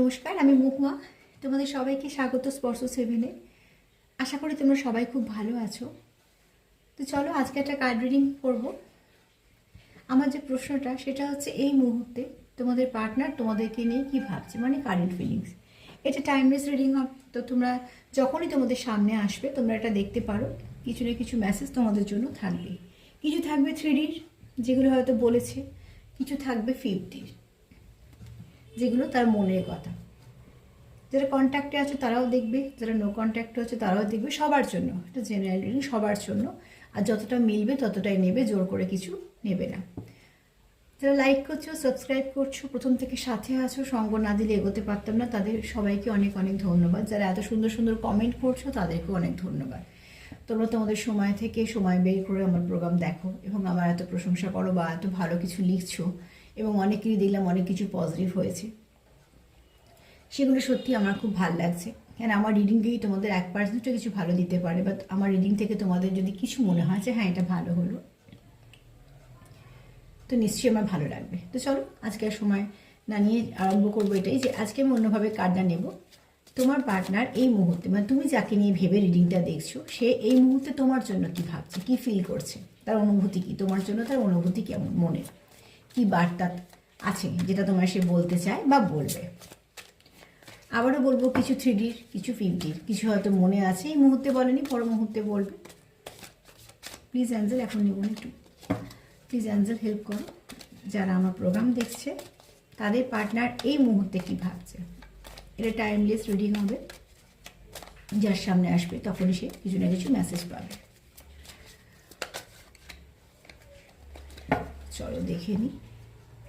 নমস্কার, আমি মুহুয়া। তোমাদের সবাইকে স্বাগত স্পর্শ সেভেনে। আশা করি তোমরা সবাই খুব ভালো আছো। তো চলো, আজকে একটা কার্ড রিডিং করব। আমার যে প্রশ্নটা, সেটা হচ্ছে এই মুহূর্তে তোমাদের পার্টনার তোমাদেরকে নিয়ে কি ভাবছে? মানে কারেন্ট ফিলিংস এটা টাইমলেস রিডিং হবে তো তোমরা যখনই তোমাদের সামনে আসবে, তোমরা এটা দেখতে পারো। কিছু না কিছু মেসেজ তোমাদের জন্য থাকবে কিছু থাকবে থ্রিডির যেগুলো হয়তো বলেছে। কিছু থাকবে ফিফটির যেগুলো তার মনের কথা। যারা কন্ট্যাক্টে আছে তারাও দেখবে, যারা নো কন্ট্যাক্টে আছে তারাও দেখবে সবার জন্য। এটা জেনারেল রিডিং সবার জন্য। আর যতটা মিলবে ততটাই নেবে, জোর করে কিছু নেবে না। যারা লাইক করছ সাবস্ক্রাইব করছ, প্রথম থেকে সাথে আছো, সঙ্গ না দিলে এগোতে পারতাম না, তাদের সবাইকে অনেক অনেক ধন্যবাদ। যারা এত সুন্দর সুন্দর কমেন্ট করছ, তাদেরকেও অনেক ধন্যবাদ। তোমরা তোমাদের সময় থেকে সময় বের করে আমার প্রোগ্রাম দেখো এবং আমার এত প্রশংসা করো বা এত ভালো কিছু লিখছো এবং অনেকেরই দেখলাম অনেক কিছু পজিটিভ হয়েছে। সেগুলো সত্যি আমার খুব ভালো লাগছে। কেন আমার রিডিংকেই তোমাদের এক পার্সেন্টও কিছু ভালো দিতে পারে বাট আমার রিডিং থেকে তোমাদের যদি কিছু মনে হয় যে হ্যাঁ এটা ভালো হলো, তো নিশ্চয়ই আমার ভালো লাগবে। তো চলো, আজকে আর সময় না নিয়ে আরম্ভ করব এটাই যে আজকে আমি অন্যভাবে কার্ডটা নেব। তোমার পার্টনার এই মুহূর্তে মানে তুমি যাকে নিয়ে ভেবে রিডিংটা দেখছ, সে এই মুহূর্তে তোমার জন্য কি ভাবছে, কি ফিল করছে? তার অনুভূতি কি? তোমার জন্য তার অনুভূতি কেমন? মনের কি বার্তা আছে যেটা তোমার সে বলতে চায় বা বলবে? আবারও বলব কিছু থ্রিডির কিছু ফিফটির কিছু হয়তো মনে আছে, এই মুহূর্তে বলেনি পর মুহূর্তে বলবে। প্লিজ অ্যাঞ্জেল এখন নেব একটু। প্লিজ অ্যাঞ্জেল হেল্প করো। যারা আমার প্রোগ্রাম দেখছে, তাদের পার্টনার এই মুহূর্তে কি ভাবছে? এটা টাইমলেস রিডিং হবে। যার সামনে আসবে, তখনই সে কিছু না কিছু মেসেজ পাবে। চলো দেখে নিই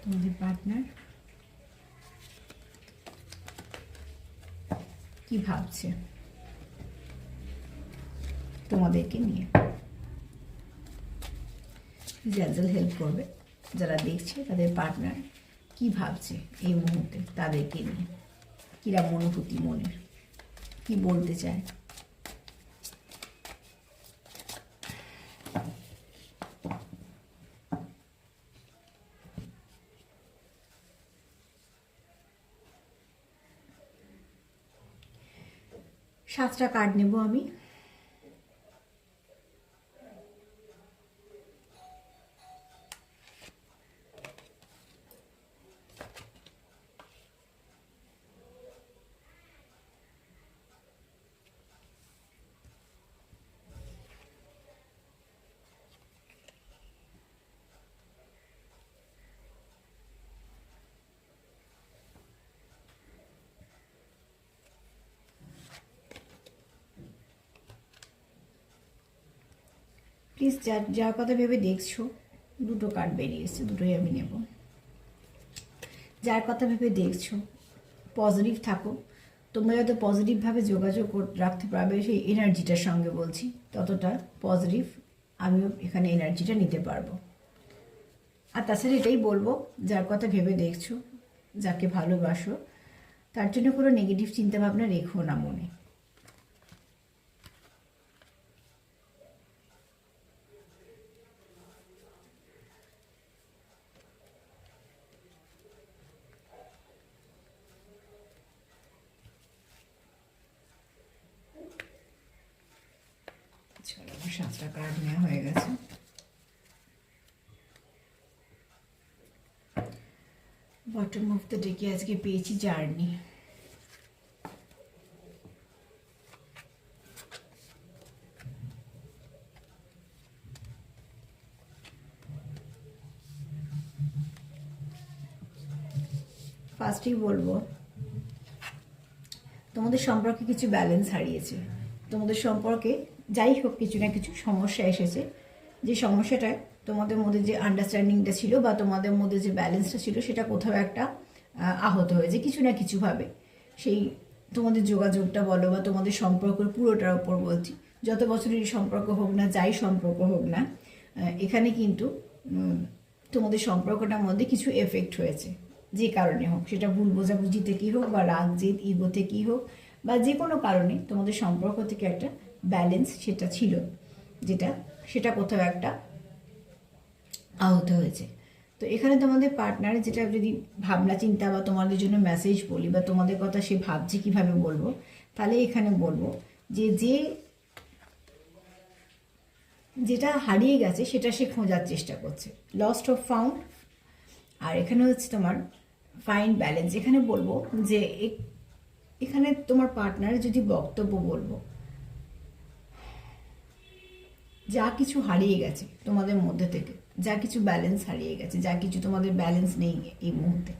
তোমাদের পার্টনার কি ভাবছে? তোমাদেরকে নিয়ে। জ্যাজল হেল্প করবে, যারা দেখছে, তাদের পার্টনার কি ভাবছে এই মুহূর্তে তাদেরকে নিয়ে? কিরা অনুভূতি মনের? কি বলতে চায়? সাতটা কার্ড নেব আমি। প্লিজ যার যার কথা ভেবে দেখছ, দুটো কার্ড বেরিয়ে এসছে, দুটোই আমি নেব। যার কথা ভেবে দেখছ পজিটিভ থাকো। তোমরা যত পজিটিভভাবে যোগাযোগ রাখতে পারবে, সেই এনার্জিটার সঙ্গে বলছি। ততটা পজিটিভ আমিও এখানে এনার্জিটা নিতে পারব। আর তাছাড়া এটাই বলব, যার কথা ভেবে দেখছ, যাকে ভালোবাসো, তার জন্য কোনো নেগেটিভ চিন্তাভাবনা রেখো না মনে চলো আমার সাতটা কার্ড নেওয়া হয়ে গেছে অফ দ্য ডেকে আজকে পেয়েছি জার্নি ফার্স্টেই বলব, তোমাদের সম্পর্কে কিছু ব্যালেন্স হারিয়েছে। তোমাদের সম্পর্কে যাই হোক কিছু না কিছু সমস্যা এসেছে। যে সমস্যাটা তোমাদের মধ্যে যে আন্ডারস্ট্যান্ডিংটা ছিল বা তোমাদের মধ্যে যে ব্যালেন্সটা ছিল, সেটা কোথাও একটা আহত হয়েছে, কিছু না কিছুভাবে। সেই তোমাদের যোগাযোগটা বলো বা তোমাদের সম্পর্কের পুরোটার ওপর বলছি। যত বছরেরই সম্পর্ক হোক না, যাই সম্পর্ক হোক না এখানে কিন্তু তোমাদের সম্পর্কটার মধ্যে কিছু এফেক্ট হয়েছে। যে কারণে হোক, সেটা ভুল বোঝাবুঝি থেকেই হোক বা রাগ, জেদ ইগো থেকেই হোক, বা যে কোনো কারণে তোমাদের সম্পর্ক থেকে একটা ব্যালেন্স সেটা ছিল, যেটা, সেটা কোথাও একটা আহত হয়েছে। তো এখানে তোমাদের পার্টনার যেটা যদি ভাবনা চিন্তা বা তোমাদের জন্য মেসেজ বলি বা তোমাদের কথা সে ভাবছে কীভাবে বলব, তাহলে এখানে বলব যে যে যেটা হারিয়ে গেছে সেটা সে খোঁজার চেষ্টা করছে। লস্ট অফ ফাউন্ড আর এখানে হচ্ছে তোমার ফাইন ব্যালেন্স এখানে বলব যে এখানে তোমার পার্টনার যদি বক্তব্য বলব, যা কিছু হারিয়ে গেছে তোমাদের মধ্যে থেকে যা কিছু ব্যালেন্স হারিয়ে গেছে, যা কিছু তোমাদের ব্যালেন্স নেই এই মুহূর্তে,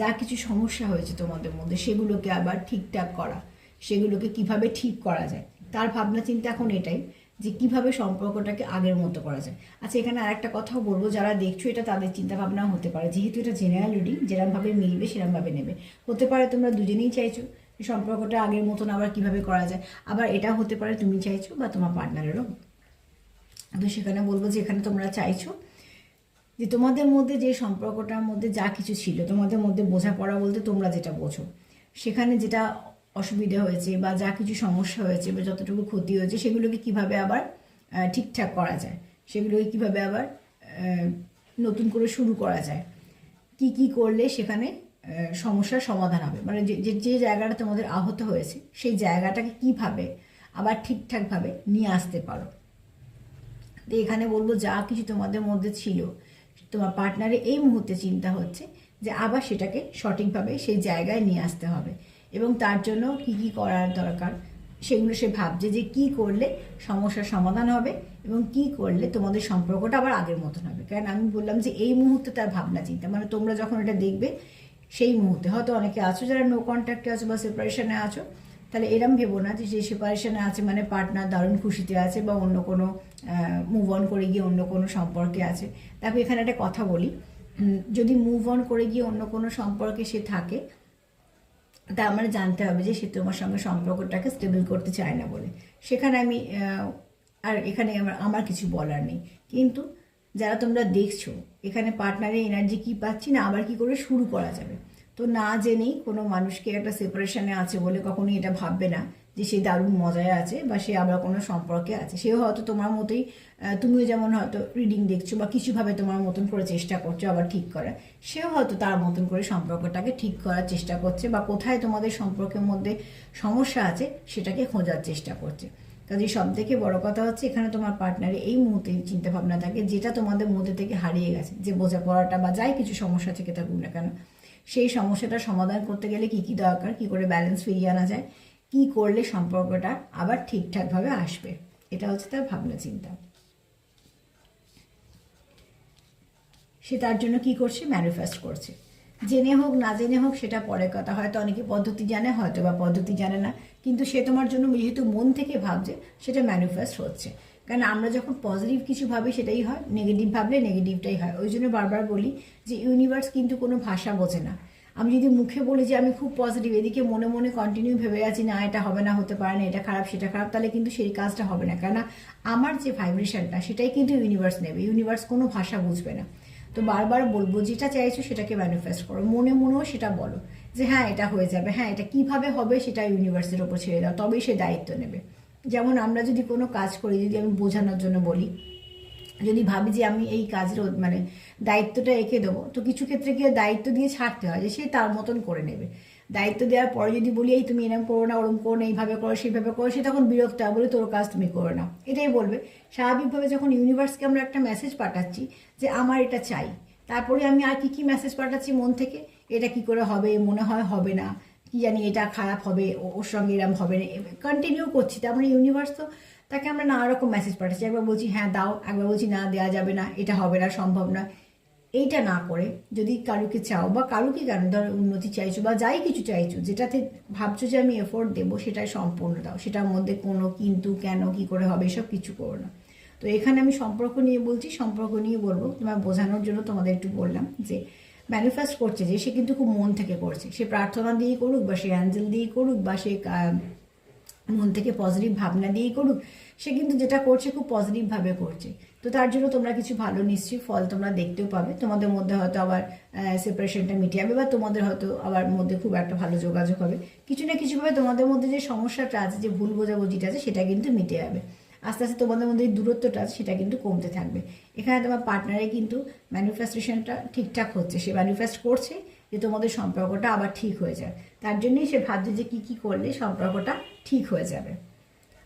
যা কিছু সমস্যা হয়েছে তোমাদের মধ্যে, সেগুলোকে আবার ঠিকঠাক করা, সেগুলোকে কীভাবে ঠিক করা যায়? তার ভাবনা চিন্তা এখন এটাই যে কীভাবে সম্পর্কটাকে আগের মতো করা যায়। আচ্ছা এখানে আরেকটা কথাও বলব, যারা দেখছ এটা তাদের চিন্তা ভাবনা হতে পারে, যেহেতু এটা জেনারেল রিডিং যেরমভাবে মিলবে সেরমভাবে নেবে। হতে পারে তোমরা দুজনেই চাইছো সম্পর্কটা আগের মতন আবার কীভাবে করা যায়, আবার এটা হতে পারে তুমি চাইছো বা তোমার পার্টনারেরও তো সেখানে বলব যে এখানে তোমরা চাইছো যে তোমাদের মধ্যে যে সম্পর্কটার মধ্যে যা কিছু ছিল, তোমাদের মধ্যে বোঝাপড়া বলতে তোমরা যেটা বোঝো, সেখানে যেটা অসুবিধা হয়েছে বা যা কিছু সমস্যা হয়েছে বা যতটুকু ক্ষতি হয়েছে, সেগুলোকে কীভাবে আবার ঠিকঠাক করা যায়? সেগুলোকে কীভাবে আবার নতুন করে শুরু করা যায়? কি কি করলে সেখানে সমস্যার সমাধান হবে? মানে যে, যে- জায়গাটা তোমাদের আহত হয়েছে, সেই জায়গাটাকে কীভাবে আবার ঠিকঠাকভাবে নিয়ে আসতে পারো? তো এখানে বলব যা কিছু তোমাদের মধ্যে ছিল তোমার পার্টনারে এই মুহূর্তে চিন্তা হচ্ছে যে আবার সেটাকে সঠিকভাবে সেই জায়গায় নিয়ে আসতে হবে। এবং তার জন্য কি কি করার দরকার সেগুলো সে ভাবছে যে কি করলে সমস্যার সমাধান হবে এবং কি করলে তোমাদের সম্পর্কটা আবার আগের মতন হবে। কারণ আমি বললাম যে এই মুহূর্তে তার ভাবনা চিন্তা। মানে তোমরা যখন এটা দেখবে, সেই মুহূর্তে হয়তো অনেকে আছো যারা নো কন্ট্যাক্টে আছো বা সেপারেশনে আছো তাহলে এরম ভেবো না যে সেপারেশনে আছে মানে পার্টনার দারুণ খুশিতে আছে বা অন্য কোনো মুভ অন করে গিয়ে অন্য কোনো সম্পর্কে আছে। দেখো, এখানে একটা কথা বলি। যদি মুভ অন করে গিয়ে অন্য কোনো সম্পর্কে সে থাকে, তা আমার জানতে হবে যে সে তোমার সঙ্গে সম্পর্কটাকে স্টেবল করতে চায় না বলে। সেখানে আমি আর এখানে আমার আমার কিছু বলার নেই। কিন্তু যারা তোমরা দেখছ, এখানে পার্টনারের এনার্জি কি পাচ্ছি না, আবার কি করে শুরু করা যাবে? তো না জেনেই কোনো মানুষকে একটা সেপারেশনে আছে বলে কখনোই এটা ভাববে না যে সে দারুণ মজায় আছে বা সে আবার কোনো সম্পর্কে আছে। সেও হয়তো তোমার মতোই তুমিও যেমন হয়তো রিডিং দেখছ বা কিছুভাবে তোমার মতন করে চেষ্টা করছ, আবার ঠিক করার সেও হয়তো তার মতন করে সম্পর্কটাকে ঠিক করার চেষ্টা করছে বা কোথায় তোমাদের সম্পর্কের মধ্যে সমস্যা আছে সেটাকে খোঁজার চেষ্টা করছে। কাজে সব থেকে বড় কথা হচ্ছে এখানে তোমার পার্টনারে এই মুহূর্তে চিন্তাভাবনা থাকে যেটা তোমাদের মধ্যে থেকে হারিয়ে গেছে, যে বোঝাপড়াটা বা যাই কিছু সমস্যা থেকে থাকুক না কেন। সেই সমস্যাটা সমাধান করতে গেলে কি কি দরকার? কি করে ব্যালেন্স ফিরিয়ে আনা যায়? কি করলে সম্পর্কটা আবার ঠিকঠাকভাবে আসবে? এটা হচ্ছে তার ভাবনা চিন্তা। সে তার জন্য কি করছে? ম্যানিফেস্ট করছে। জেনে হোক, না জেনে হোক, সেটা পরের কথা। হয়তো অনেকে পদ্ধতি জানে হয়তো বা পদ্ধতি জানে না। কিন্তু সে তোমার জন্য যেহেতু মন থেকে ভাবছে, সেটা ম্যানিফেস্ট হচ্ছে। কারণ আমরা যখন পজিটিভ কিছু ভাবি, সেটাই হয়। নেগেটিভ ভাবলে নেগেটিভটাই হয়। ওই জন্য বারবার বলি যে ইউনিভার্স কিন্তু কোনো ভাষা বোঝে না। আমি যদি মুখে বলি যে, আমি খুব পজিটিভ এদিকে মনে মনে কন্টিনিউ ভেবে আছি, না, এটা হবে না, হতে পারে না, এটা খারাপ, সেটা খারাপ, তাহলে কিন্তু সেই কাজটা হবে না। কেননা আমার যে ভাইব্রেশনটা সেটাই কিন্তু ইউনিভার্স নেবে। ইউনিভার্স কোনো ভাষা বুঝবে না। তো বারবার বলব, যেটা চাইছো সেটাকে ম্যানিফেস্ট করো। মনে মনেও সেটা বলো যে হ্যাঁ এটা হয়ে যাবে। হ্যাঁ এটা কীভাবে হবে সেটা ইউনিভার্সের ওপর ছেড়ে দাও। তবেই সে দায়িত্ব নেবে। যেমন আমরা যদি কোনো কাজ করি, যদি আমি বোঝানোর জন্য বলি, যদি ভাবি যে আমি এই কাজের মানে দায়িত্বটা এঁকে দেবো, তো কিছু ক্ষেত্রে গিয়ে দায়িত্ব দিয়ে ছাড়তে হয়? যে সে তার মতন করে নেবে। দায়িত্ব দেওয়ার পরে যদি বলি, এই তুমি এরকম করো না ওরকম করো না, এইভাবে করো, সেইভাবে করো, সে তখন বিরক্ত হয়, বলে, তোর কাজ তুমি করো না। এটাই বলবে। স্বাভাবিকভাবে যখন ইউনিভার্সকে আমরা একটা মেসেজ পাঠাচ্ছি যে, আমার এটা চাই, তারপরে আমি আর কি কি মেসেজ পাঠাচ্ছি মন থেকে? এটা কি করে হবে? মনে হয় হবে না। কি জানি এটা খারাপ হবে ওর সঙ্গে এরম হবে না। কন্টিনিউ করছি, তার মানে ইউনিভার্স তো তাকে আমরা নানা রকম মেসেজ পাঠাচ্ছি। একবার বলছি হ্যাঁ দাও। একবার বলছি, না দেওয়া যাবে না, এটা হবে না, সম্ভব না এইটা না করে যদি কারুকে চাও বা কারুকে কেন ধর উন্নতি চাইছো বা যাই কিছু চাইছো, যেটাতে ভাবছ যে আমি এফোর্ট দেবো, সেটাই সম্পূর্ণ দাও। সেটার মধ্যে কোনো কিন্তু, কেন, কি করে হবে, এসব কিছু করো না। তো এখানে আমি সম্পর্ক নিয়ে বলছি, সম্পর্ক নিয়ে বলব। তোমার বোঝানোর জন্য তোমাদের একটু বললাম যে ম্যানিফেস্ট করছে যে সে কিন্তু খুব মন থেকে করছে। সে প্রার্থনা দিয়েই করুক বা সে অ্যাঞ্জেল দিয়েই করুক বা সে মন থেকে পজিটিভ ভাবনা দিয়েই করুক, সে কিন্তু যেটা করছে খুব পজিটিভভাবে করছে। তো তার জন্য তোমরা কিছু ভালো নিশ্চয়ই ফল তোমরা দেখতেও পাবে। তোমাদের মধ্যে হয়তো আবার সেপারেশনটা মিটে যাবে বা তোমাদের হয়তো আবার মধ্যে খুব একটা ভালো যোগাযোগ হবে। কিছু না কিছুভাবে তোমাদের মধ্যে যে সমস্যাটা আছে, যে ভুল বোঝাবুঝিটা আছে, সেটা কিন্তু মিটে যাবে। আস্তে আস্তে তোমাদের মধ্যে দূরত্বটা সেটা কিন্তু কমতে থাকবে। এখানে তোমার পার্টনারে কিন্তু ম্যানিফেস্টেশনটা ঠিকঠাক হচ্ছে। সে ম্যানিফেস্ট করছে যে তোমাদের সম্পর্কটা আবার ঠিক হয়ে যায় তার জন্যই সে ভাবছে যে কী কী করলে সম্পর্কটা ঠিক হয়ে যাবে।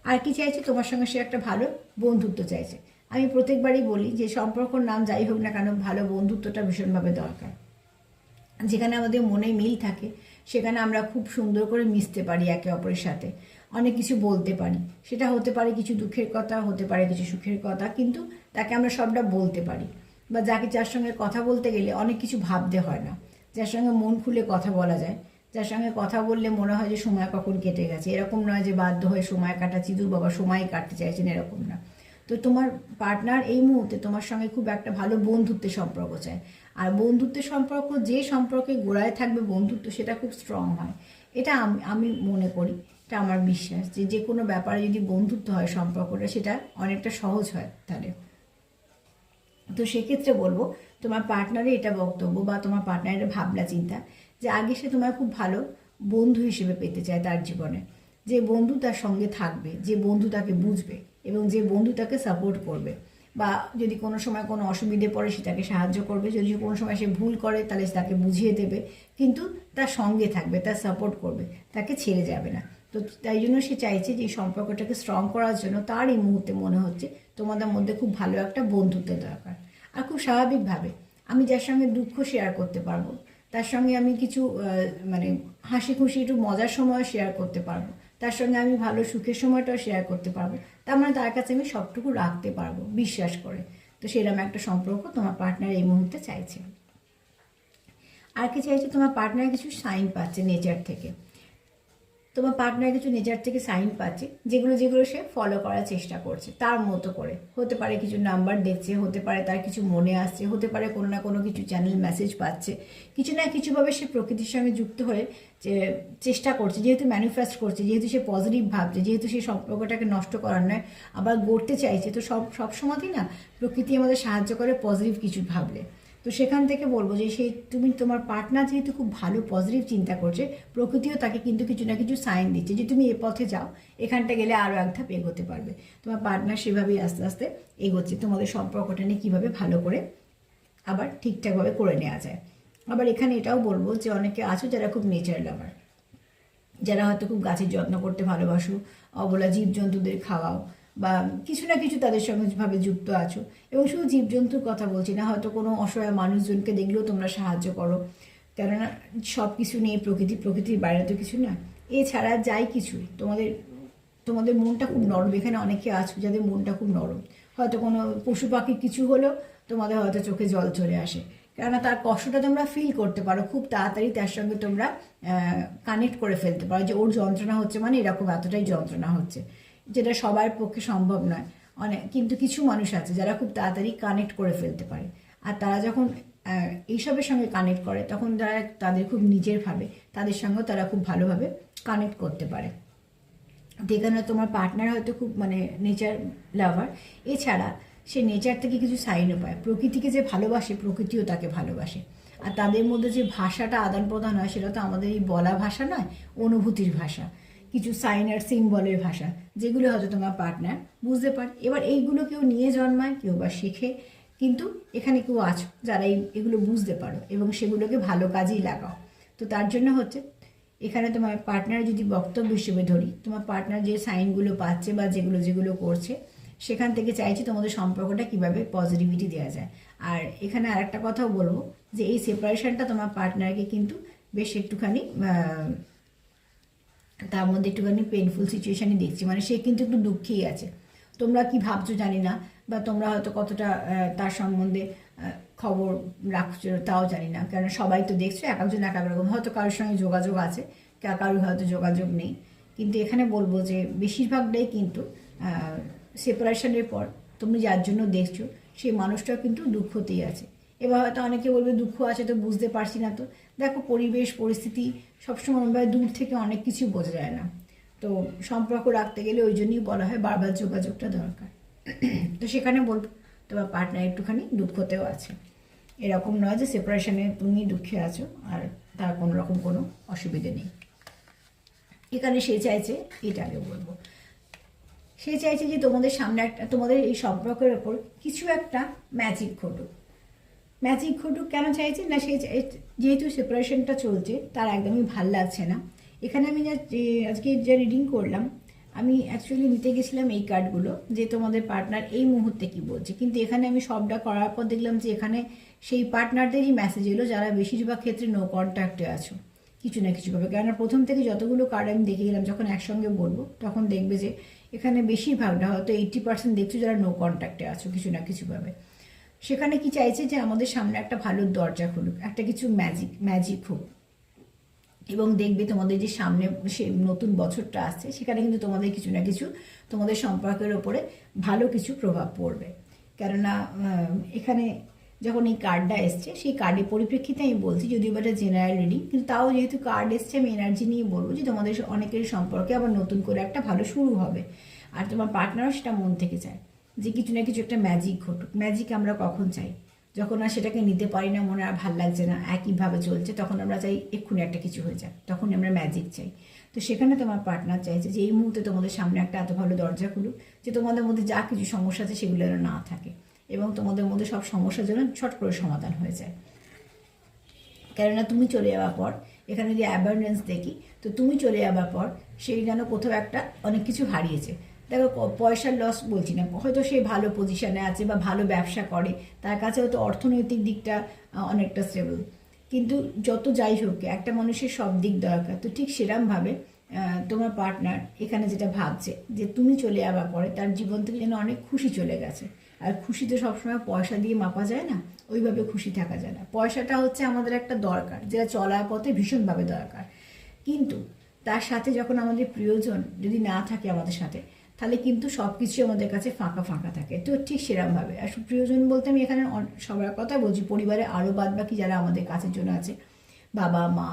আর কি চাইছে? তোমার সঙ্গে সে একটা ভালো বন্ধুত্ব চাইছে। আমি প্রত্যেকবারই বলি যে সম্পর্কর নাম যাই হোক না কেন, ভালো বন্ধুত্বটা ভীষণভাবে দরকার। যেখানে আমাদের মনে মিল থাকে, সেখানে আমরা খুব সুন্দর করে মিশতে পারি একে অপরের সাথে। অনেক কিছু বলতে পারি। সেটা হতে পারে কিছু দুঃখের কথা, হতে পারে কিছু সুখের কথা, কিন্তু তাকে আমরা সবটা বলতে পারি। বা যাকে যার সঙ্গে কথা বলতে গেলে অনেক কিছু ভাবতে হয় না। যার সঙ্গে মন খুলে কথা বলা যায়। যার সঙ্গে কথা বললে মনে হয় যে সময় কখন কেটে গেছে। এরকম নয় যে বাধ্য হয়ে সময় কাটাচ্ছি দূর বাবা সময় কাটতে চাইছেন, এরকম না। তো তোমার পার্টনার এই মুহূর্তে তোমার সঙ্গে খুব একটা ভালো বন্ধুত্বের সম্পর্ক চায়। আর বন্ধুত্বের সম্পর্ক যে সম্পর্কে গোড়ায় থাকবে বন্ধুত্ব সেটা খুব স্ট্রং হয়। এটা আমি আমি মনে করি। এটা আমার বিশ্বাস যে যে কোনো ব্যাপারে যদি বন্ধুত্ব হয় সম্পর্কটা, সেটা অনেকটা সহজ হয় তাহলে। তো সেক্ষেত্রে বলব, তোমার পার্টনারের এটা বক্তব্য বা তোমার পার্টনারের ভাবনা, চিন্তা যে আগে সে তোমার খুব ভালো বন্ধু হিসেবে পেতে চায় তার জীবনে। যে বন্ধু তার সঙ্গে থাকবে, যে বন্ধু তাকে বুঝবে এবং যে বন্ধু তাকে সাপোর্ট করবে বা যদি কোনো সময় কোনো অসুবিধে পড়ে সে তাকে সাহায্য করবে, যদি কোনো সময় সে ভুল করে তাহলে সে তাকে বুঝিয়ে দেবে, কিন্তু তার সঙ্গে থাকবে, তার সাপোর্ট করবে, তাকে ছেড়ে যাবে না। তো তাই জন্য সে চাইছে যে এই সম্পর্কটাকে স্ট্রং করার জন্য তার এই মুহূর্তে মনে হচ্ছে তোমাদের মধ্যে খুব ভালো একটা বন্ধুত্বের দরকার। আর খুব স্বাভাবিকভাবে আমি যার সঙ্গে দুঃখ শেয়ার করতে পারব, তার সঙ্গে আমি কিছু মানে হাসি খুশি একটু মজার সময় শেয়ার করতে পারব, তার সঙ্গে আমি ভালো সুখের সময়টাও শেয়ার করতে পারব, তার মানে তার কাছে আমি সবটুকু রাখতে পারব, বিশ্বাস করে। তো সেরকম একটা সম্পর্ক তোমার পার্টনার এই মুহূর্তে চাইছে। আর কি চাইছে? তোমার পার্টনার কিছু সাইন পাচ্ছে নেচার থেকে। তোমার পার্টনার কিছু নেচার থেকে সাইন পাচ্ছে, যেগুলো যেগুলো সে ফলো করার চেষ্টা করছে, তার মতো করে। হতে পারে কিছু নাম্বার দেখছে, হতে পারে তার কিছু মনে আসছে, হতে পারে কোনো না কোনো কিছু চ্যানেল মেসেজ পাচ্ছে। কিছু না কিছুভাবে সে প্রকৃতির সঙ্গে যুক্ত হয়ে যে চেষ্টা করছে, যেহেতু ম্যানিফেস্ট করছে, যেহেতু সে পজিটিভ ভাবছে, যেহেতু সে সম্পর্কটাকে নষ্ট করার নয়, আবার গড়তে চাইছে, তো সব সব সময়তেই না প্রকৃতি আমাদের সাহায্য করে পজিটিভ কিছু ভাবলে। তো সেখান থেকে বলব যে সেই তুমি তোমার পার্টনার যেহেতু খুব ভালো পজিটিভ চিন্তা করছে, প্রকৃতিও তাকে কিন্তু কিছু না কিছু সাইন দিচ্ছে যে তুমি এ পথে যাও, এখানটা গেলে আরও এক ধাপ এগোতে পারবে। তোমার পার্টনার সেভাবেই আস্তে আস্তে এগোচ্ছে। তোমাদের সম্পর্কটা নিয়ে কীভাবে ভালো করে আবার ঠিকঠাকভাবে করে নেওয়া যায়। আবার এখানে এটাও বলব যে অনেকে আছো যারা খুব নেচার লাভার যারা হয়তো খুব গাছের যত্ন করতে ভালোবাসো, অবলা জীবজন্তুদের খাওয়াও বা কিছু না কিছু তাদের সঙ্গে ভাবে যুক্ত আছো। এবং শুধু জীবজন্তুর কথা বলছি না, হয়তো কোনো অসহায় মানুষজনকে দেখলেও তোমরা সাহায্য করো। কেননা সব কিছু নিয়ে প্রকৃতি, প্রকৃতির বাইরে তো কিছু না। এছাড়া যাই কিছুই তোমাদের তোমাদের মনটা খুব নরম। এখানে অনেকে আছো যাদের মনটা খুব নরম। হয়তো কোনো পশু পাখির কিছু হলো তোমাদের হয়তো চোখে জল চলে আসে। কেননা তার কষ্টটা তোমরা ফিল করতে পারো। খুব তাড়াতাড়ি তার সঙ্গে তোমরা কানেক্ট করে ফেলতে পারো যে ওর যন্ত্রণা হচ্ছে মানে এরকম এতটাই যন্ত্রণা হচ্ছে। যেটা সবার পক্ষে সম্ভব নয়। অনেক কিন্তু কিছু মানুষ আছে যারা খুব তাড়াতাড়ি কানেক্ট করে ফেলতে পারে। আর তারা যখন এইসবের সঙ্গে কানেক্ট করে, তখন তারা তাদের খুব নিজের ভাবে, তাদের সঙ্গেও তারা খুব ভালোভাবে কানেক্ট করতে পারে। তো এখানে তোমার পার্টনার হয়তো খুব মানে নেচার লাভার এছাড়া সে নেচার থেকে কিছু সাইনও পায়। প্রকৃতিকে যে ভালোবাসে, প্রকৃতিও তাকে ভালোবাসে। আর তাদের মধ্যে যে ভাষাটা আদান প্রদান হয়, সেটা তো আমাদের এই বলা ভাষা নয়, অনুভূতির ভাষা। কিছু সাইন আর সিম্বলের ভাষা, যেগুলো হয়তো তোমার পার্টনার বুঝতে পারে। এবার এইগুলো কেউ নিয়ে জন্মায়, কেউ বা শেখে, কিন্তু এখানে কেউ আছো, যারা এই, এগুলো বুঝতে পারো এবং সেগুলোকে ভালো কাজেই লাগাও। তো তার জন্য হচ্ছে, এখানে তোমার পার্টনার যদি বক্তব্য হিসেবে ধরি, তোমার পার্টনার যে সাইনগুলো পাচ্ছে বা যেগুলো যেগুলো করছে, সেখান থেকে চাইছি তোমাদের সম্পর্কটা কীভাবে পজিটিভিটি দেওয়া যায়। আর এখানে আরেকটা কথাও বলব, যে এই সেপারেশনটা তোমার পার্টনারকে কিন্তু বেশ একটুখানি তার মধ্যে একটুখানি পেনফুল সিচুয়েশানই দেখছি। মানে সে কিন্তু একটু দুঃখেই আছে। তোমরা কি ভাবছ জানি না, বা তোমরা হয়তো কতটা তার সম্বন্ধে খবর রাখছো তাও জানি না। কারণ সবাই তো দেখছ, এক একজন এক এক রকম। হয়তো কারোর সঙ্গে যোগাযোগ আছে কারোর হয়তো যোগাযোগ নেই। কিন্তু এখানে বলব যে, বেশিরভাগটাই কিন্তু সেপারেশনের পর তুমি যার জন্য দেখছ, সেই মানুষটাও কিন্তু দুঃখতেই আছে। এবার হয়তো অনেকে বলবে দুঃখ আছে, তো বুঝতে পারছি না তো। দেখো, পরিবেশ, পরিস্থিতি, সবসময় আমরা দূর থেকে অনেক কিছু বোঝা যায় না। তো সম্পর্ক রাখতে গেলে ওই জন্যই বলা হয় বারবার যোগাযোগটা দরকার। তো সেখানে বলব, তোমার পার্টনার একটুখানি দুঃখতেও আছে। এরকম নয় যে সেপারেশনে তুমি দুঃখে আছো আর তার কোনো রকম কোনো অসুবিধে নেই। এখানে সে চাইছে, এটা আগে বলব। সে চাইছে যে তোমাদের সামনে একটা, তোমাদের এই সম্পর্কের ওপর কিছু একটা ম্যাজিক ঘটুক। ম্যাজিক ঘটুক কেন চাইছে? না, সে যেহেতু সেপারেশনটা চলছে, তার একদমই ভালো লাগছে না। এখানে আমি যা আজকে যা রিডিং করলাম, আমি অ্যাকচুয়ালি নিতে গেছিলাম এই কার্ডগুলো যে তোমাদের পার্টনার এই মুহূর্তে কি বলছে। কিন্তু এখানে আমি সবটা করার পর দেখলাম যে এখানে সেই পার্টনারদেরই মেসেজ এলো, যারা বেশিরভাগ ক্ষেত্রে নো কন্ট্যাক্টে আছো। কিছু না কিছু ভাবে। কেননা প্রথম থেকে যতগুলো কার্ড আমি দেখে গেলাম, যখন একসঙ্গে বলব, তখন দেখবে যে এখানে বেশিরভাগটা হয়তো এইটটি পার্সেন্ট দেখছ যারা নো কন্ট্যাক্টে আছো, কিছু না কিছু ভাবে। সেখানে কি চাইছে যে আমাদের সামনে একটা ভালো দরজা খুলুক, একটা কিছু ম্যাজিক ম্যাজিক হোক। এবং দেখবে তোমাদের যে সামনে সে নতুন বছরটা আসছে, সেখানে কিন্তু তোমাদের কিছু না কিছু তোমাদের সম্পর্কের ওপরে ভালো কিছু প্রভাব পড়বে। কেননা এখানে যখন এই কার্ডটা এসছে, সেই কার্ডের পরিপ্রেক্ষিতে আমি বলছি, যদিও এটা জেনারেল রিডিং কিন্তু তাও যেহেতু কার্ড এসছে, আমি এনার্জি নিয়ে বলব যে তোমাদের অনেকের সম্পর্কে আবার নতুন করে একটা ভালো শুরু হবে। আর তোমার পার্টনারও সেটা মন থেকে চায়। যে কিছু না কিছু একটা ম্যাজিক ঘটুক। ম্যাজিক আমরা কখন চাই? যখন আর সেটাকে নিতে পারি না, মনে আর ভালো লাগছে না, একইভাবে চলছে, তখন আমরা চাই এক্ষুনি একটা কিছু হয়ে যায় তখন আমরা ম্যাজিক চাই। তো সেখানে তোমার পার্টনার চাইছে যে, এই মুহূর্তে তোমাদের সামনে একটা এত ভালো দরজা খুলুক, যে তোমাদের মধ্যে যা কিছু সমস্যা আছে সেগুলো যেন না থাকে এবং তোমাদের মধ্যে সব সমস্যা যেন ছট করে সমাধান হয়ে যায়। কেননা তুমি চলে যাওয়ার পর, এখানে যদি অ্যাবান্ডেন্স দেখি, তো তুমি চলে যাওয়ার পর, সেই যেন কোথাও একটা অনেক কিছু হারিয়েছে। দেখো পয়সার লস বলছি না। হয়তো সে ভালো পজিশনে আছে বা ভালো ব্যবসা করে, তার কাছে হয়তো অর্থনৈতিক দিকটা অনেকটা স্টেবল কিন্তু যত যাই হোক, একটা মানুষের সব দিক দরকার। তো ঠিক সেরমভাবে তোমার পার্টনার এখানে যেটা ভাবছে, যে তুমি চলে যাওয়ার পরে, তার জীবন থেকে যেন অনেক খুশি চলে গেছে। আর খুশি তো সবসময় পয়সা দিয়ে মাপা যায় না, ওইভাবে খুশি থাকা যায় না। পয়সাটা হচ্ছে আমাদের একটা দরকার, যেটা চলার পথে ভীষণভাবে দরকার। কিন্তু তার সাথে যখন আমাদের প্রিয়জন যদি না থাকে আমাদের সাথে তাহলে কিন্তু সব কিছুই আমাদের কাছে ফাঁকা ফাঁকা থাকে। তো ঠিক সেরমভাবে। আর প্রিয়জন বলতে আমি এখানে সবার কথা বলছি পরিবারে আরও বাদ বাকি যারা আমাদের কাছের জন্য আছে, বাবা, মা,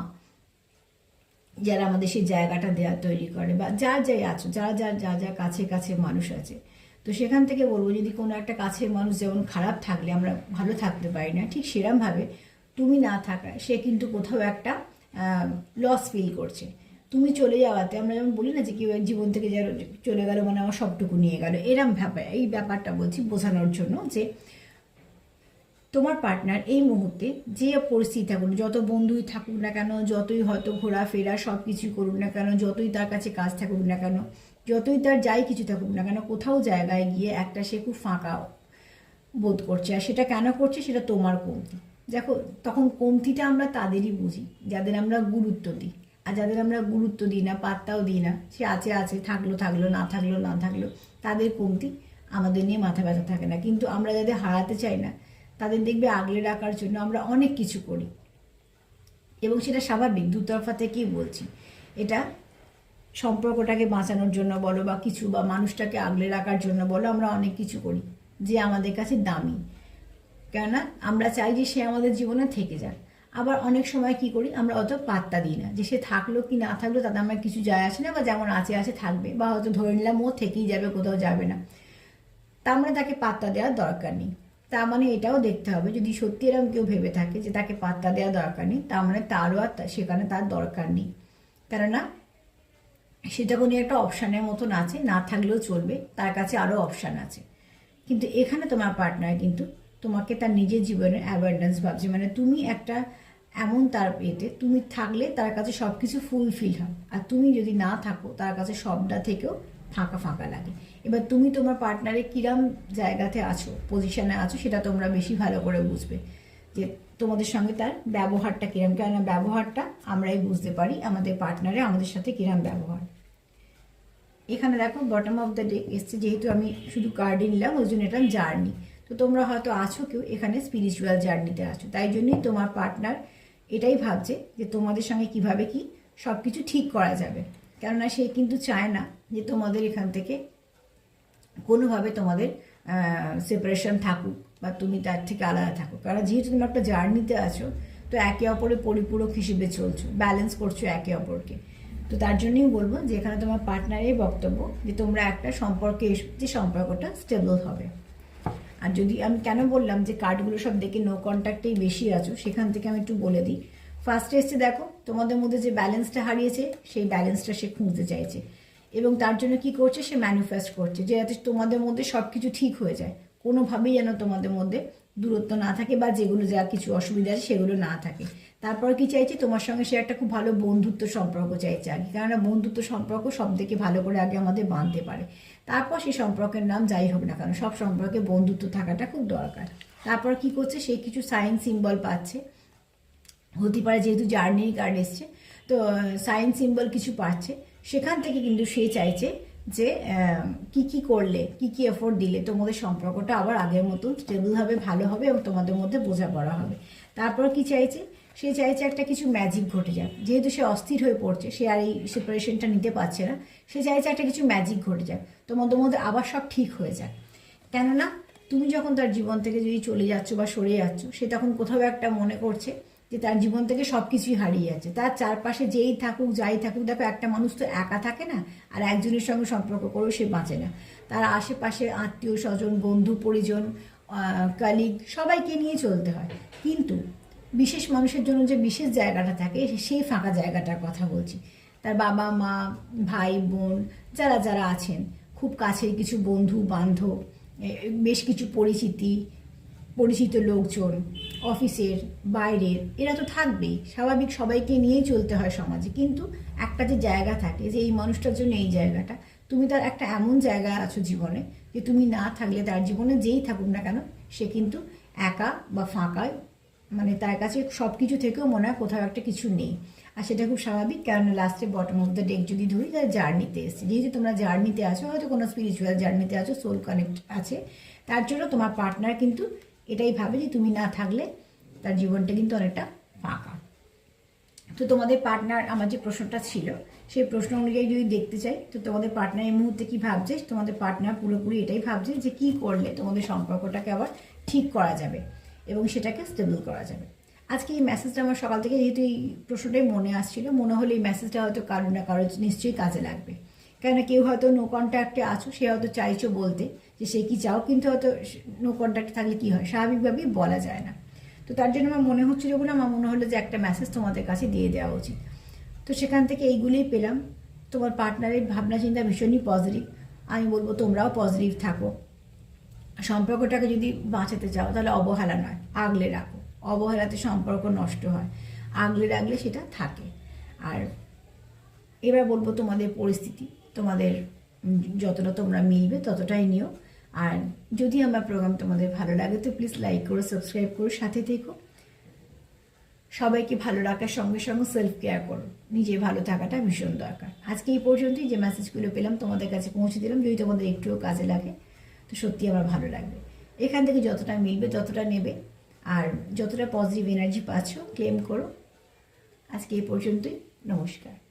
যারা আমাদের সেই জায়গাটা দেওয়া তৈরি করে, বা যার যাই আছো, যারা যার যা যা কাছে কাছে মানুষ আছে। তো সেখান থেকে বলব, যদি কোনো একটা কাছের মানুষ যেমন খারাপ থাকলে, আমরা ভালো থাকতে পারি না, ঠিক সেরমভাবে তুমি না থাকায় সে কিন্তু কোথাও একটা লস ফিল করছে। তুমি চলে যাওয়াতে আমরা যেমন বলি না যে কেউ জীবন থেকে যার চলে গেল মানে আমার সবটুকু নিয়ে গেল, এরম ব্যাপার এই ব্যাপারটা বলছি বোঝানোর জন্য যে তোমার পার্টনার এই মুহূর্তে যে পরিস্থিতি থাকুক, যত বন্ধুই থাকুক না কেন, যতই হয়তো ঘোরাফেরা সব কিছুই করুক না কেন, যতই তার কাছে কাজ থাকুক না কেন, যতই তার যাই কিছু থাকুক না কেন, কোথাও জায়গায় গিয়ে একটা সে খুব ফাঁকা বোধ করছে। আর সেটা কেন করছে? সেটা তোমার কমতি। দেখো, তখন কমতিটা আমরা তাদেরই বুঝি, যাদের আমরা গুরুত্ব দিই। আর যাদের আমরা গুরুত্ব দিই না, পাত্তাও দিই না, সে আছে আছে, থাকল থাকল, না থাকল না থাকল, তাদের কমতি আমাদের নিয়ে মাথা ব্যথা থাকে না। কিন্তু আমরা যাদের হারাতে চাই না, তাদের দেখবে আগলে রাখার জন্য আমরা অনেক কিছু করি। এবং সেটা স্বাভাবিক, দুতরফা থেকেই বলছি। এটা সম্পর্কটাকে বাঁচানোর জন্য বলো বা কিছু বা মানুষটাকে আগলে রাখার জন্য বলো, আমরা অনেক কিছু করি। যে আমাদের কাছে দামি। কেননা আমরা চাই যে সে আমাদের জীবনে থেকে যাক। আবার অনেক সময় কি করি, আমরা অত পাত্তা দিই না। যে সে থাকল কি না থাকল, তাতে আমার কিছু যায় আসে না বা যেমন আছে আছে থাকবে। বা হয়তো ধরে নিলাম ও থেকেই যাবে, কোথাও যাবে না। তার মানে তাকে পাত্তা দেওয়ার দরকার নেই। তার মানে এটাও দেখতে হবে, যদি সত্যি এরকম কেউ ভেবে থাকে যে তাকে পাত্তা দেওয়ার দরকার নেই, তার মানে তারও আর তা- সেখানে তার দরকার নেই। কেননা, সেটা কোনো একটা অপশানের মতন আছে, না থাকলেও চলবে, তার কাছে আরও অপশান আছে। কিন্তু এখানে তোমার পার্টনার কিন্তু তোমাকে তার নিজের জীবনের অ্যাবান্ডেন্স ভাবছে। মানে তুমি একটা এমন তার এতে তুমি থাকলে তার কাছে সব কিছু ফুলফিল হয়। আর তুমি যদি না থাকো, তার কাছে সবটা থেকেও ফাঁকা ফাঁকা লাগে। এবার তুমি তোমার পার্টনারে কিরাম জায়গাতে আছো পজিশনে আছো, সেটা তোমরা বেশি ভালো করে বুঝবে। যে তোমাদের সঙ্গে তার ব্যবহারটা কিরম, কেননা ব্যবহারটা আমরাই বুঝতে পারি, আমাদের পার্টনারে আমাদের সাথে কিরাম ব্যবহার। এখানে দেখো বটম অফ দ্য ডে এসছে, যেহেতু আমি শুধু কার্ডে নিলাম, ওই জন্য এটা জার্নি তো তোমরা হয়তো আছো কেউ, এখানে স্পিরিচুয়াল জার্নিতে আছো। তাই জন্যই তোমার পার্টনার এটাই ভাবছে যে তোমাদের সঙ্গে কীভাবে কি সব কিছু ঠিক করা যাবে। কেননা সে কিন্তু চায় না যে তোমাদের এখান থেকে কোনোভাবে তোমাদের সেপারেশন থাকুক বা তুমি তার থেকে আলাদা থাকো। কারণ যেহেতু তুমি একটা জার্নিতে আছো, তো একে অপরের পরিপূরক হিসেবে চলছো ব্যালেন্স করছ একে অপরকে। তো তার জন্যই বলব যে এখানে তোমার পার্টনারের বক্তব্য যে তোমরা একটা সম্পর্কে এসো, যে সম্পর্কটা স্টেবল হবে। আর যদি আমি কেন বললাম যে কার্ডগুলো সব দেখে নো কন্ট্যাক্টেই বেশি আছো, সেখান থেকে আমি একটু বলে দিই। ফার্স্টে এসছে দেখো, তোমাদের মধ্যে যে ব্যালেন্সটা হারিয়েছে, সেই ব্যালেন্সটা সে খুঁজতে চাইছে। এবং তার জন্য কি করছে, সে ম্যানিফেস্ট করছে, যে যাতে তোমাদের মধ্যে সব কিছু ঠিক হয়ে যায়। কোনোভাবেই যেন তোমাদের মধ্যে দূরত্ব না থাকে বা যেগুলো যা কিছু অসুবিধা আছে, সেগুলো না থাকে। তারপর কি চাইছে? তোমার সঙ্গে সে একটা খুব ভালো বন্ধুত্ব সম্পর্ক চাইছে আগে। কেননা বন্ধুত্ব সম্পর্ক সব থেকে ভালো করে আগে আমাদের বাঁধতে পারে। তারপর সেই সম্পর্কের নাম যাই হোক না কেন, সব সম্পর্কে বন্ধুত্ব থাকাটা খুব দরকার। তারপর কি করছে? সে কিছু সাইন সিম্বল পাচ্ছে। হতে পারে যেহেতু জার্নির কার্ড এসছে, তো সাইন সিম্বল কিছু পাচ্ছে। সেখান থেকে কিন্তু সে চাইছে যে কি কি করলে, কি কি এফোর্ট দিলে তোমাদের সম্পর্কটা আবার আগের মতন স্টেবল হবে, ভালো হবে এবং তোমাদের মধ্যে বোঝাপড়া হবে। তারপর কি চাইছে? সে চাইছে একটা কিছু ম্যাজিক ঘটে যাক। যেহেতু সে অস্থির হয়ে পড়ছে, সে আর এই সেপারেশনটা নিতে পারছে না। সে চাইছে একটা কিছু ম্যাজিক ঘটে যাক। তোমাদের মধ্যে আবার সব ঠিক হয়ে যাক। কেননা, তুমি যখন তার জীবন থেকে যদি চলে যাচ্ছ বা সরে যাচ্ছ, সে তখন কোথাও একটা মনে করছে যে তার জীবন থেকে সব কিছুই হারিয়ে যাচ্ছে। তার চারপাশে যেই থাকুক, যাই থাকুক, দেখো একটা মানুষ তো একা থাকে না, আর একজনের সঙ্গে সম্পর্ক করেও সে বাঁচে না। তার আশেপাশে আত্মীয় স্বজন বন্ধু পরিজন কালিগ সবাইকে নিয়ে চলতে হয়। কিন্তু বিশেষ মানুষের জন্য যে বিশেষ জায়গাটা থাকে সেই ফাঁকা জায়গাটার কথা বলছি। তার বাবা, মা, ভাই, বোন যারা যারা আছেন, খুব কাছের কিছু বন্ধু, বান্ধব বেশ কিছু পরিচিতি, পরিচিত লোকজন, অফিসের, বাইরের, এরা তো থাকবেই। স্বাভাবিক সবাইকে নিয়েই চলতে হয় সমাজে। কিন্তু একটা যে জায়গা থাকে, যে এই মানুষটার জন্য এই জায়গাটা, তুমি তার একটা এমন জায়গায় আছো জীবনে যে তুমি না থাকলে তার জীবনে যেই থাকুক না কেন, সে কিন্তু একা বা ফাঁকায় মানে তার কাছে সব কিছু থেকেও মনে হয় কোথাও একটা কিছু নেই। আর সেটা খুব স্বাভাবিক, কারণ লাস্টে বটম অফ দ্য ডেক যদি ধরি, তাহলে জার্নিতে এসছে। যেহেতু তোমরা জার্নিতে আছো, হয়তো কোনো স্পিরিচুয়াল জার্নিতে আছো সোল কানেক্ট আছে, তার জন্য তোমার পার্টনার কিন্তু এটাই ভাবে যে তুমি না থাকলে তার জীবনটা কিন্তু অনেকটা ফাঁকা। তো তোমাদের পার্টনার আমার যে প্রশ্নটা ছিল, সেই প্রশ্ন অনুযায়ী যদি দেখতে চাই, তো তোমাদের পার্টনার এই মুহূর্তে কি ভাবছে, তোমাদের পার্টনার পুরোপুরি এটাই ভাবছে যে কি করলে তোমাদের সম্পর্কটাকে আবার ঠিক করা যাবে। এবং সেটাকে স্টেবল করা যাবে। আজকে এই মেসেজটা আমার সকাল থেকে যেহেতু এই প্রশ্নটাই মনে আসছিল, মনে হলে এই মেসেজটা হয়তো কারও না কারও নিশ্চয়ই কাজে লাগবে। কেন কেউ হয়তো নো কন্ট্যাক্টে আছো, সে হয়তো চাইছো বলতে যে সে কি চাও, কিন্তু হয়তো নো কন্ট্যাক্টে থাকলে কী হয়, স্বাভাবিকভাবেই বলা যায় না। তো তার জন্য আমার মনে হচ্ছিল বলে আমার মনে হলো যে একটা মেসেজ তোমাদের কাছে দিয়ে দেওয়া উচিত। তো সেখান থেকে এইগুলোই পেলাম। তোমার পার্টনারের ভাবনা চিন্তা ভীষণই পজিটিভ আমি বলব তোমরাও পজিটিভ থাকো। সম্পর্কটাকে যদি বাঁচাতে চাও, তাহলে অবহেলা নয়, আগলে রাখো। অবহেলাতে সম্পর্ক নষ্ট হয়, আগলে রাখলে সেটা থাকে। আর এবার বলব তোমাদের পরিস্থিতি, তোমাদের যতটা তোমরা মিলবে ততটাই নিও। আর যদি আমার প্রোগ্রাম তোমাদের ভালো লাগে, তো প্লিজ লাইক করো সাবস্ক্রাইব করো, সাথে থেকো। সবাইকে ভালো রাখার সঙ্গে সঙ্গে সেলফ কেয়ার করো। নিজে ভালো থাকাটা ভীষণ দরকার। আজকে এই পর্যন্তই, যে মেসেজগুলো পেলাম তোমাদের কাছে পৌঁছে দিলাম। যদি তোমাদের একটুও কাজে লাগে তো সত্যি আমার ভালো লাগবে। এখান থেকে যতটা মিলবে, ততটা নেবে। আর যতটা পজিটিভ এনার্জি পাচ্ছ ক্লেম করো। আজকে এই পর্যন্তই। নমস্কার।